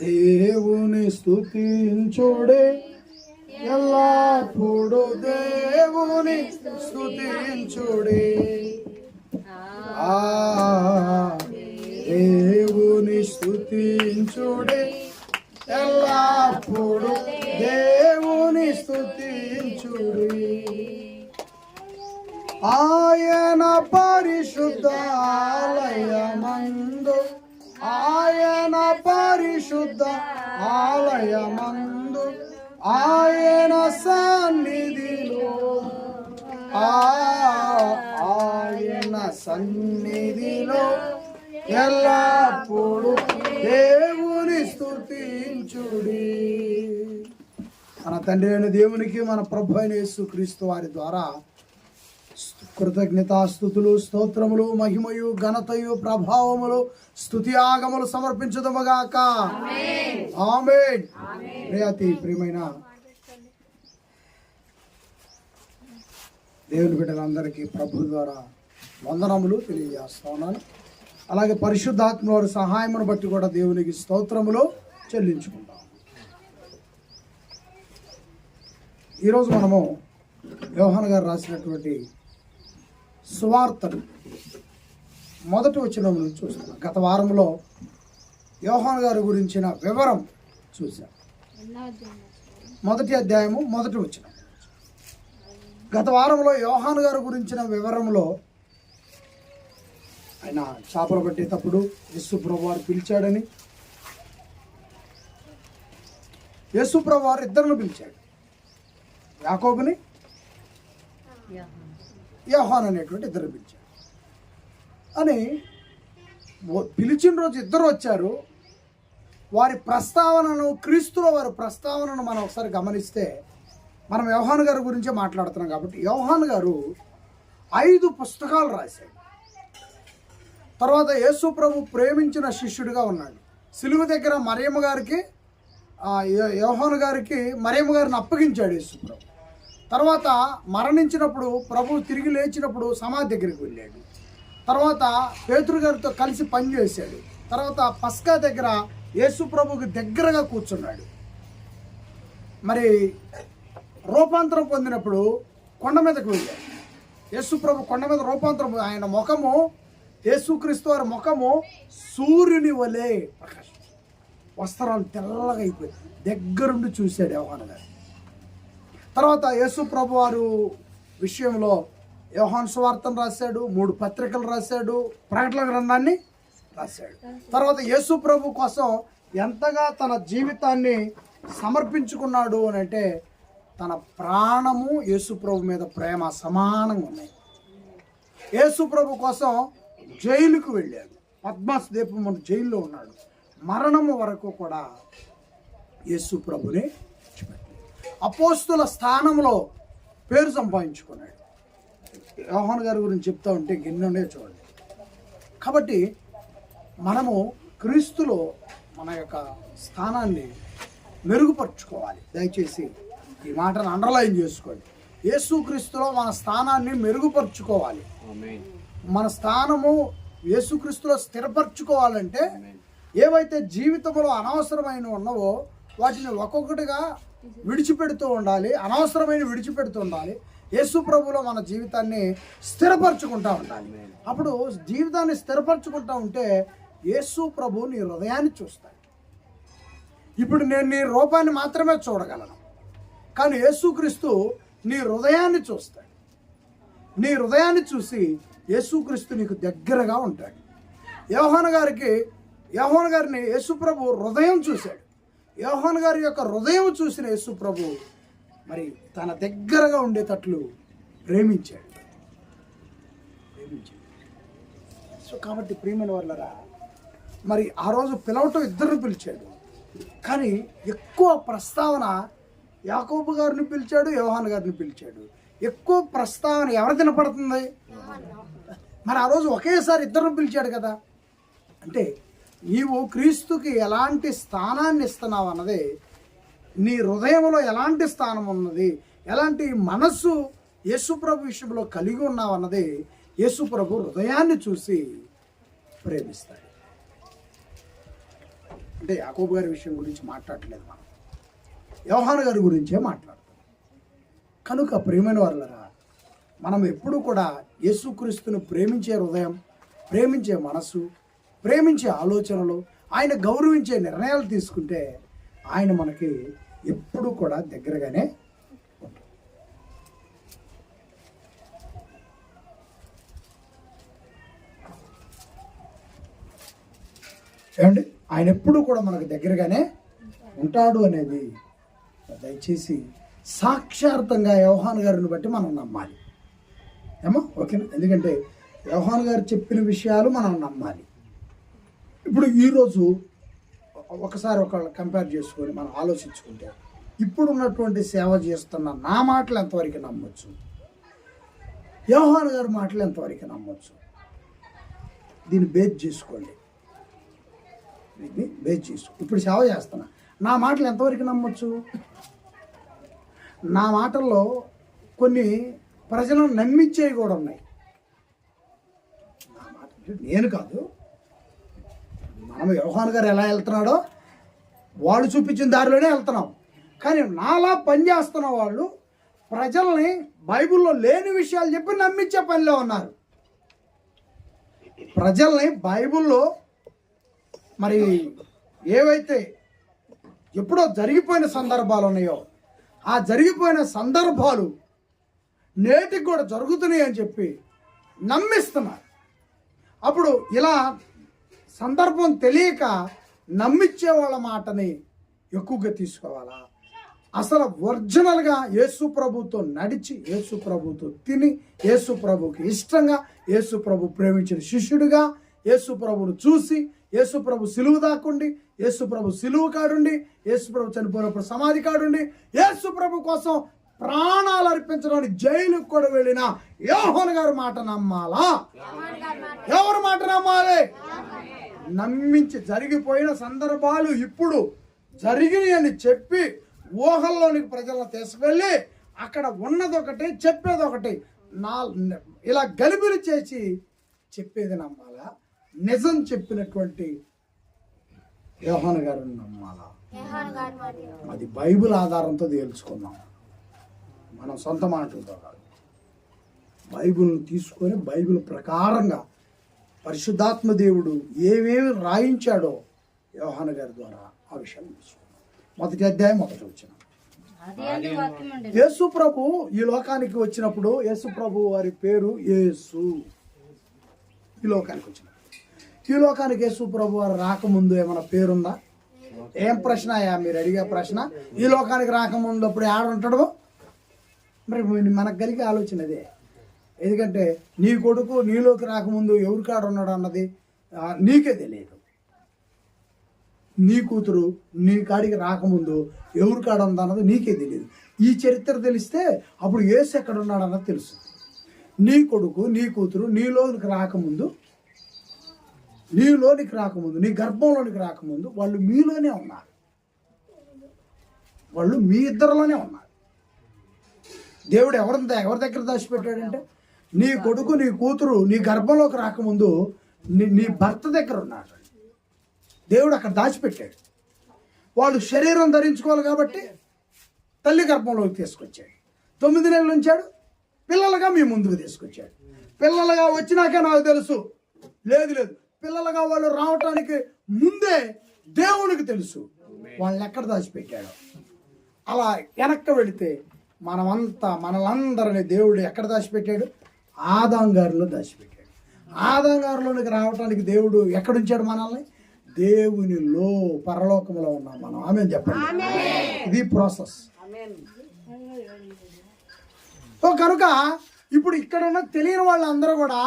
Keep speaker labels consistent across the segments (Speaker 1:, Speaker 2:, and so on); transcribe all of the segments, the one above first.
Speaker 1: దేవుని స్తుతించుడే. ఎల్లప్పుడు దేవుని స్తుతించుడే. ఆ దేవుని స్తుతించుడే. ఎల్లప్పుడు దేవుని స్తుతించుడే. ఆయన పరిశుద్ధాలయమందు ఆయన పరిశుద్ధ ఆలయమందు ఆయన సన్నిధిలో. ఆ ఆయన సన్నిధిలో ఎల్లప్పుడు దేవుని స్థుతించుడి మన తండ్రి అయిన దేవునికి మన ప్రభు అయిన యేసుక్రీస్తు వారి ద్వారా కృతజ్ఞతాస్థుతులు స్తోత్రములు మహిమయు ఘనతయు ప్రభావములు స్తుతి ఆగములు సమర్పించదముగాక ఆమేన్. ప్రియాతి ప్రియమైన దేవుని బిడ్డలందరికీ ప్రభు ద్వారా వందనములు తెలియజేస్తా ఉన్నాను. అలాగే పరిశుద్ధాత్మ వారి సహాయమును బట్టి కూడా దేవునికి స్తోత్రములు చెల్లించుకుంటాం ఈరోజు మనము యోహాన్ గారు రాసినటువంటి సువార్తలు. మొదటి వచ్చిన చూసాం గత వారంలో యోహాన్ గారి గురించిన వివరం చూసాం మొదటి అధ్యాయము మొదటి వచ్చిన గత వారంలో యోహాన్ గారి గురించిన వివరంలో ఆయన చేపలు పట్టేటప్పుడు యేసుప్రభు వారు పిలిచాడని యేసుప్రభు వారు ఇద్దరిని పిలిచాడు. యాకోబుని యోహాన్ అనేటువంటి ఇద్దరు పిలిచాడు అని పిలిచిన రోజు ఇద్దరు వచ్చారు. వారి ప్రస్తావనను క్రీస్తులో వారి ప్రస్తావనను మనం ఒకసారి గమనిస్తే మనం యోహాన్ గారి గురించే మాట్లాడుతున్నాం కాబట్టి యోహాన్ గారు ఐదు పుస్తకాలు రాశాడు తర్వాత యేసు ప్రభు ప్రేమించిన శిష్యుడిగా ఉన్నాడు. సిలువ దగ్గర మరియమ్మ గారికి ఆ, యోహాను గారికి మరియమ్మ గారిని అప్పగించాడు యేసు ప్రభు. తర్వాత మరణించినప్పుడు ప్రభు తిరిగి లేచినప్పుడు సమాధి దగ్గరికి వెళ్ళాడు. తర్వాత పేతురు గారితో కలిసి పనిచేశాడు తర్వాత పస్కా దగ్గర యేసు ప్రభుకి దగ్గరగా కూర్చున్నాడు. మరి రూపాంతరం పొందినప్పుడు కొండ మీదకు వెళ్ళాడు. యేసు ప్రభు కొండ మీద రూపాంతరం ఆయన ముఖము యేసుక్రీస్తు వారి ముఖము సూర్యుని వలె ప్రకాశం వస్త్రాలు తెల్లగా అయిపోయి దగ్గరుండి చూశాడు యోహాన్ గారు. తర్వాత యేసు ప్రభు వారు విషయంలో యోహాన్ సువార్తను రాశాడు మూడు పత్రికలు రాశాడు ప్రకటన గ్రంథాన్ని రాశాడు. తర్వాత యేసు ప్రభు కోసం ఎంతగా తన జీవితాన్ని సమర్పించుకున్నాడు అని అంటే తన ప్రాణము యేసు ప్రభు మీద ప్రేమ సమానంగా ఉన్నాయి. యేసు ప్రభు కోసం జైలుకు వెళ్ళాడు. పద్మాస్ దీపం జైల్లో ఉన్నాడు. మరణము వరకు కూడా యేసు ప్రభుని అపోస్తుల స్థానంలో పేరు సంపాదించుకున్నాడు. యోహాన్ గారి గురించి చెప్తా ఉంటే ఎన్నోనే చూడండి. కాబట్టి మనము క్రీస్తులో మన యొక్క స్థానాన్ని మెరుగుపరుచుకోవాలి. దయచేసి ఈ మాటను అండర్లైన్ చేసుకోండి. యేసు క్రీస్తులో మన స్థానాన్ని మెరుగుపరుచుకోవాలి. మన స్థానము యేసుక్రీస్తులో స్థిరపరచుకోవాలంటే ఏవైతే జీవితంలో అనవసరమైన ఉన్నవో వాటిని ఒక్కొక్కటిగా విడిచిపెడుతూ ఉండాలి అనవసరమైన విడిచిపెడుతూ ఉండాలి. యేసు ప్రభులో మన జీవితాన్ని స్థిరపరచుకుంటా ఉండాలి. అప్పుడు జీవితాన్ని స్థిరపరచుకుంటా ఉంటే యేసు ప్రభు నీ హృదయాన్ని చూస్తాడు. ఇప్పుడు నేను నీ రూపాన్ని మాత్రమే చూడగలను. కానీ యేసుక్రీస్తు నీ హృదయాన్ని చూస్తాడు. నీ హృదయాన్ని చూసి యేసుక్రీస్తు నీకు దగ్గరగా ఉంటాడు. యోహాన్ గారికి యోహాన్ గారిని యేసుప్రభు హృదయం చూశాడు. యోహాన్ గారి యొక్క హృదయం చూసిన యేసుప్రభు మరి తన దగ్గరగా ఉండేటట్లు ప్రేమించాడు. ప్రేమించాడు. సో కాబట్టి ప్రియమైన వాళ్ళరా మరి ఆ రోజు పిలవటం ఇద్దరిని పిలిచాడు. కానీ ఎక్కువ ప్రస్తావన యాకోబు గారిని పిలిచాడు యోహాన్ గారిని పిలిచాడు. ఎక్కువ ప్రస్తావన ఎవరు తినపడుతుంది మరి ఆ రోజు ఒకేసారి ఇద్దరిని పిలిచాడు కదా. అంటే నీవు క్రీస్తుకి ఎలాంటి స్థానాన్ని ఇస్తున్నావు అన్నది నీ హృదయంలో ఎలాంటి స్థానం ఉన్నది ఎలాంటి మనస్సు యేసుప్రభు విషయంలో కలిగి ఉన్నావు అన్నది యేసుప్రభు హృదయాన్ని చూసి ప్రేమిస్తాడు. అంటే యాకోబు గారి విషయం గురించి మాట్లాడలేదు మనం. యోహాను గారి గురించే మాట్లాడతాం. కనుక ప్రేమైన వాళ్ళరా మనం ఎప్పుడు కూడా యేసుక్రీస్తును ప్రేమించే హృదయం ప్రేమించే మనసు ప్రేమించే ఆలోచనలు ఆయన గౌరవించే నిర్ణయాలు తీసుకుంటే ఆయన మనకి ఎప్పుడూ కూడా దగ్గరగానే ఉంటుంది ఏమండి? ఆయన ఎప్పుడూ కూడా మనకు దగ్గరగానే ఉంటాడు అనేది దయచేసి సాక్షార్థంగా యోహాన్ గారిని బట్టి మనం నమ్మాలి. ఏమో? ఓకేనా? ఎందుకంటే యోహాన్ గారు చెప్పిన విషయాలు మనం నమ్మాలి. ఇప్పుడు ఈరోజు ఒకసారి ఒక కంపేర్ చేసుకొని మనం ఆలోచించుకుంటే ఇప్పుడు ఉన్నటువంటి సేవ చేస్తున్న నా మాటలు ఎంతవరకు నమ్మొచ్చు? వ్యవహార్ గారి మాటలు ఎంతవరకు నమ్మొచ్చు? దీన్ని బేస్ చేసుకోండి. దీన్ని బేస్ చేసుకో. ఇప్పుడు సేవ చేస్తున్నా. నా మాటలు ఎంతవరకు నమ్మొచ్చు? నా మాటల్లో కొన్ని ప్రజలను నమ్మించేవి కూడా ఉన్నాయి. నా మాట నేను కాదు. మనం యోహాన్ గారు ఎలా వెళ్తున్నాడో? వాళ్ళు చూపించిన దారిలోనే వెళ్తున్నాం. కానీ నాలా పనిచేస్తున్న వాళ్ళు ప్రజల్ని బైబిల్లో లేని విషయాలు చెప్పి నమ్మించే పనిలో ఉన్నారు. ప్రజల్ని బైబిల్లో మరి ఏవైతే ఎప్పుడో జరిగిపోయిన సందర్భాలు ఉన్నాయో ఆ జరిగిపోయిన సందర్భాలు నేటికి కూడా జరుగుతున్నాయి అని చెప్పి నమ్మిస్తున్నారు. అప్పుడు ఇలా సందర్భం తెలియక నమ్మిచ్చే వాళ్ళ మాటని ఎక్కువగా తీసుకోవాలా? అసలు ఒరిజినల్గా యేసు ప్రభుతో నడిచి యేసు ప్రభుతో తిని యేసు ప్రభుకి ఇష్టంగా యేసు ప్రభు ప్రేమించిన శిష్యుడిగా యేసు ప్రభును చూసి యేసు ప్రభు సిలువు దాకుండి యేసు ప్రభు సిలువు కాడుండి యేసు ప్రభు చనిపోయినప్పుడు సమాధి కాడుండి యేసు ప్రభు కోసం ప్రాణాలు అర్పించడానికి జైలుకు కూడా వెళ్ళిన యోహన్ గారి మాట నమ్మాలా? ఎవరి మాట నమ్మాలి? నమ్మించి జరిగిపోయిన సందర్భాలు ఇప్పుడు జరిగినాయి అని చెప్పి ఊహల్లోనికి ప్రజలను తీసుకెళ్ళి అక్కడ ఉన్నది ఒకటి చెప్పేది ఒకటి నా ఇలా గలిబిలి చేసి చెప్పేది నమ్మాలా? నిజం చెప్పినటువంటి యోహాన్ గారిని నమ్మాలా? అది బైబిల్ ఆధారంతో తేల్చుకున్నాం. మనం సొంత మాటలతో కాదు. బైబిల్ని తీసుకొని బైబిల్ ప్రకారంగా పరిశుద్ధాత్మ దేవుడు ఏమేమి రాయించాడో యోహాన గారి ద్వారా ఆ విషయం తెలుసుకున్నాం మొదటి అధ్యాయం మొదటి వచ్చిన. యేసు ప్రభు ఈ లోకానికి వచ్చినప్పుడు యేసు ప్రభు వారి పేరు యేసు. ఈ లోకానికి వచ్చినప్పుడు ఈ లోకానికి యేసు ప్రభు వారు రాకముందు ఏమైనా పేరుందా? ఏం ప్రశ్న అయ్యా? మీరు అడిగే ప్రశ్న. ఈ లోకానికి రాకముందు అప్పుడు ఆడ ఉంటాడు? మరి మనకు కలిగే ఆలోచన అదే. ఎందుకంటే నీ కొడుకు నీలోకి రాకముందు ఎవరి కాడ ఉన్నాడు అన్నది నీకే తెలియదు. నీ కూతురు నీ కాడికి రాకముందు ఎవరి కాడ ఉందా అన్నది నీకే తెలియదు. ఈ చరిత్ర తెలిస్తే అప్పుడు ఏసు ఎక్కడ ఉన్నాడన్నది తెలుసు. నీ కొడుకు నీ కూతురు నీలోనికి రాకముందు నీలోనికి రాకముందు నీ గర్భంలోనికి రాకముందు వాళ్ళు మీలోనే ఉన్నారు. వాళ్ళు మీ ఇద్దరిలోనే ఉన్నారు. దేవుడు ఎవరి ఎవరి దగ్గర దాచిపెట్టాడంటే నీ కొడుకు నీ కూతురు నీ గర్భంలోకి రాకముందు నీ నీ భర్త దగ్గర ఉన్నాడు. దేవుడు అక్కడ దాచిపెట్టాడు. వాళ్ళు శరీరం ధరించుకోవాలి కాబట్టి తల్లి గర్భంలోకి తీసుకొచ్చాడు. తొమ్మిది నెలలు ఉంచాడు. పిల్లలుగా మీ ముందుకు తీసుకొచ్చాడు. పిల్లలుగా వచ్చినాకే నాకు తెలుసు. లేదు లేదు. పిల్లలుగా వాళ్ళు రావటానికి ముందే దేవునికి తెలుసు. వాళ్ళని ఎక్కడ దాచిపెట్టాడు? అలా వెనక్కి వెళితే మనమంతా మనలందరిని దేవుడు ఎక్కడ దాచిపెట్టాడు? ఆదాం గారిలో దాచిపెట్టాడు. ఆదాం గారిలోనికి రావటానికి దేవుడు ఎక్కడుంచాడు మనల్ని? దేవునిలో పరలోకములో ఉన్నాం మనం. ఆమె చెప్పండి. ఇది ప్రాసెస్ సో కనుక ఇప్పుడు ఇక్కడ ఉన్న తెలియని వాళ్ళందరూ కూడా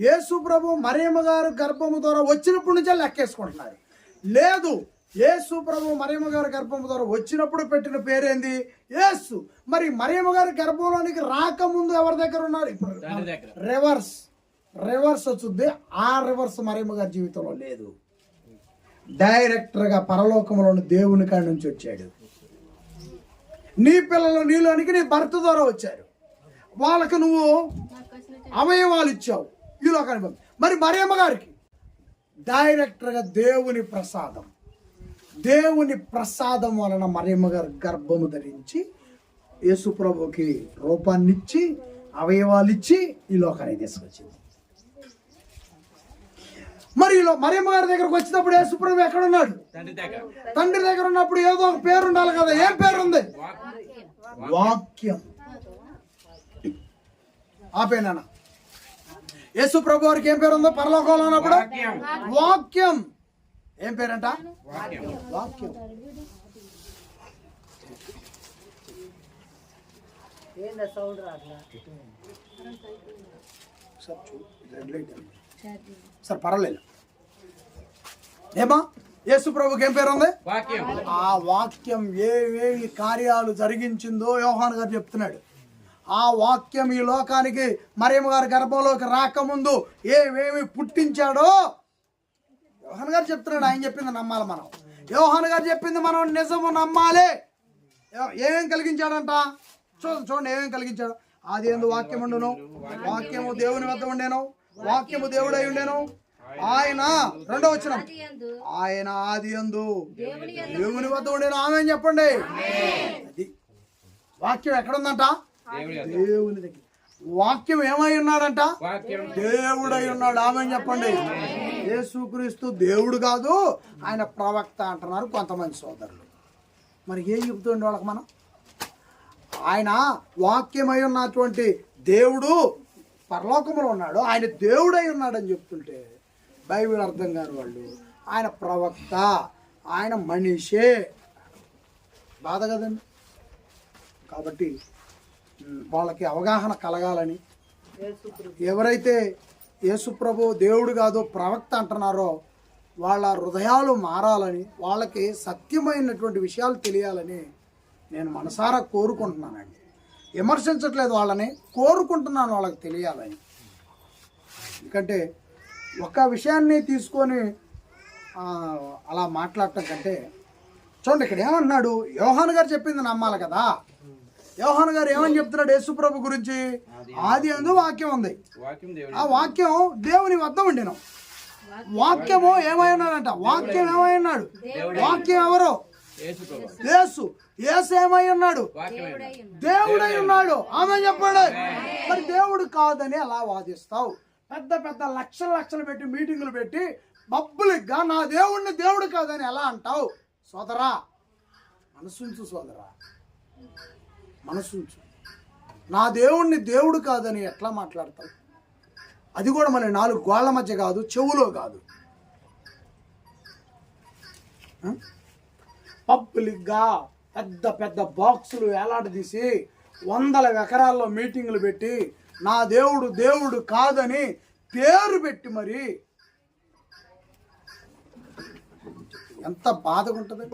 Speaker 1: యేసు ప్రభు మరియమ్మ గారు గర్భము ద్వారా వచ్చినప్పటి నుంచే లెక్కేసుకుంటున్నారు. లేదు యేసు ప్రభు మరియమ్మ గారి గర్భము ద్వారా వచ్చినప్పుడు పెట్టిన పేరేంది? యేసు. మరి మరియమ్మ గారి గర్భంలోనికి రాకముందు ఎవరి దగ్గర ఉన్నారు? ఇప్పుడు రివర్స్. రివర్స్ వచ్చింది ఆ రివర్స్ మరియమ్మ గారి జీవితంలో లేదు. డైరెక్టర్గా పరలోకంలోని దేవుని కాడి నుంచి వచ్చాడు. నీ పిల్లలు నీలోనికి నీ భర్త ద్వారా వచ్చారు. వాళ్ళకు నువ్వు అవయవాలు ఇచ్చావు. ఈ లోకానికి. మరి మరియమ్మ గారికి. డైరెక్టర్గా దేవుని ప్రసాదం. దేవుని ప్రసాదం వలన మరియమ్మ గారు గర్భము ధరించి యేసు ప్రభుకి రూపాన్నిచ్చి అవయవాలు ఇచ్చి ఈ లోకానికి తీసుకొచ్చింది. మరి మరియమ్మ గారి దగ్గరకు వచ్చినప్పుడు యేసు ప్రభు ఎక్కడ ఉన్నాడు
Speaker 2: తండ్రి దగ్గర.
Speaker 1: తండ్రి దగ్గర ఉన్నప్పుడు ఏదో ఒక పేరు ఉండాలి కదా ఏం పేరు ఉంది వాక్యం ఆపేనా యేసు ప్రభు వారికి ఏం పేరు ఉందో పరలోకంలో ఉన్నప్పుడు?
Speaker 2: వాక్యం.
Speaker 1: ఏం పేరంట?
Speaker 2: వాక్యం.
Speaker 1: వాక్యం.
Speaker 3: ఏందా సౌండ్ రాట్లా
Speaker 1: సార్ చూ- రెడ్ లైట్ ఉంది. సార్ పర్వాలేదు. ఏమా? యేసు ప్రభుకి ఏం పేరు ఉంది
Speaker 2: వాక్యం.
Speaker 1: ఆ వాక్యం ఏవేవి కార్యాలు జరిగించిందో యోహాన్ గారు చెప్తున్నాడు. ఆ వాక్యం ఈ లోకానికి మరియమ్మ గారి గర్భంలోకి రాకముందు ఏవేమి పుట్టించాడో యోహాన్ గారు చెప్తున్నాడు ఆయన చెప్పింది నమ్మాలి మనం. యోహాన్ గారు చెప్పింది మనం నిజము నమ్మాలి. ఏమేం కలిగించాడంట? చూడండి చూడండి ఏమేం కలిగించాడు. ఆది ఎందు వాక్యం ఉండును వాక్యము దేవుని వద్ద ఉండేను వాక్యము దేవుడై ఉండేను. ఆయన రెండో వచ్చిన ఆయన ఆది యందు దేవుని వద్ద ఉండేను. ఆమె అని చెప్పండి? అది వాక్యం ఎక్కడుందంట? దేవుని దగ్గర. వాక్యం ఏమై ఉన్నాడంట? దేవుడై ఉన్నాడు. ఆమె అని చెప్పండి? యేసుక్రీస్తు దేవుడు కాదు ఆయన ప్రవక్త అంటున్నారు కొంతమంది సోదరులు. మరి ఏం చెబుతుండే వాళ్ళకి మనం? ఆయన వాక్యమై ఉన్నటువంటి దేవుడు పరలోకంలో ఉన్నాడు ఆయన దేవుడై ఉన్నాడని చెప్తుంటే బైబిల్ అర్థం కాని వాళ్ళు ఆయన ప్రవక్త ఆయన మనిషే బాధ కదండి. కాబట్టి వాళ్ళకి అవగాహన కలగాలని ఎవరైతే యేసుప్రభు దేవుడు కాదో ప్రవక్త అంటున్నారో వాళ్ళ హృదయాలు మారాలని వాళ్ళకి సత్యమైనటువంటి విషయాలు తెలియాలని నేను మనసారా కోరుకుంటున్నానండి. విమర్శించట్లేదు వాళ్ళని కోరుకుంటున్నాను వాళ్ళకి తెలియాలని. ఎందుకంటే ఒక విషయాన్ని తీసుకొని అలా మాట్లాడటం కంటే చూడండి ఇక్కడ ఏమన్నాడు యోహాన్ గారు చెప్పింది నమ్మాలి కదా. యోహాన్ గారు ఏమని చెప్తున్నాడు యేసుప్రభు గురించి? ఆది అందు వాక్యం ఉంది. ఆ వాక్యం దేవుని వద్ద ఉండేను. వాక్యము ఏమై ఉన్నాడంట వాక్యం ఏమై ఉన్నాడు? వాక్యం ఎవరు?
Speaker 2: యేసు
Speaker 1: యేసు. ఏమై ఉన్నాడు? దేవుడై ఉన్నాడు. ఆమె చెప్పండి. మరి దేవుడు కాదని అలా వాదిస్తావు? పెద్ద పెద్ద లక్షల లక్షలు పెట్టి మీటింగులు పెట్టి పబ్లిక్గా నా దేవుడిని దేవుడు కాదని ఎలా అంటావు? సోదరా మనసుంచు సోదరా. మనసు నా దేవుణ్ణి దేవుడు కాదని ఎట్లా మాట్లాడతావు? అది కూడా మన నాలుగు గోళ్ళ మధ్య కాదు చెవులో కాదు. పబ్లిక్గా పెద్ద పెద్ద బాక్సులు వేలాడదీసి వందల ఎకరాల్లో మీటింగులు పెట్టి నా దేవుడు దేవుడు కాదని పేరు పెట్టి మరి ఎంత బాధగా ఉంటుంది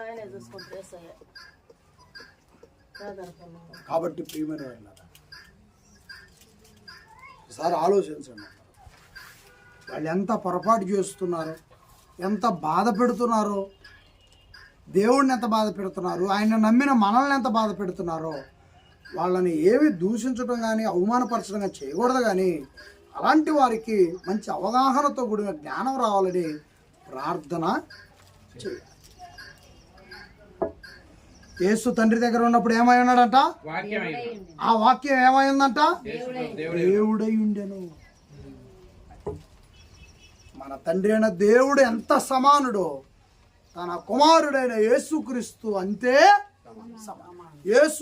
Speaker 3: ఆయనే చూసుకుంటే ఏసయ్య. ప్రార్థన
Speaker 1: కాబట్టి ప్రియమైన వాళ్ళారా, ఒకసారి ఆలోచించండి. వాళ్ళు ఎంత పొరపాటు చేస్తున్నారో ఎంత బాధ పెడుతున్నారో దేవుడిని ఎంత బాధ పెడుతున్నారు ఆయన నమ్మిన మనల్ని ఎంత బాధ పెడుతున్నారో వాళ్ళని ఏమి దూషించడం కానీ అవమానపరచడం కానీ చేయకూడదు కానీ అలాంటి వారికి మంచి అవగాహనతో కూడిన జ్ఞానం రావాలని ప్రార్థన చేయాలి. యేసు తండ్రి దగ్గర ఉన్నప్పుడు ఏమై ఉన్నాడంట? ఆ వాక్యం
Speaker 2: యేసు ప్రభు దేవుడి
Speaker 1: దేవుడై ఉండెను. మన తండ్రి అయిన దేవుడు ఎంత సమానుడో తన కుమారుడైన యేసుక్రీస్తు అంతే సమానం. యేసు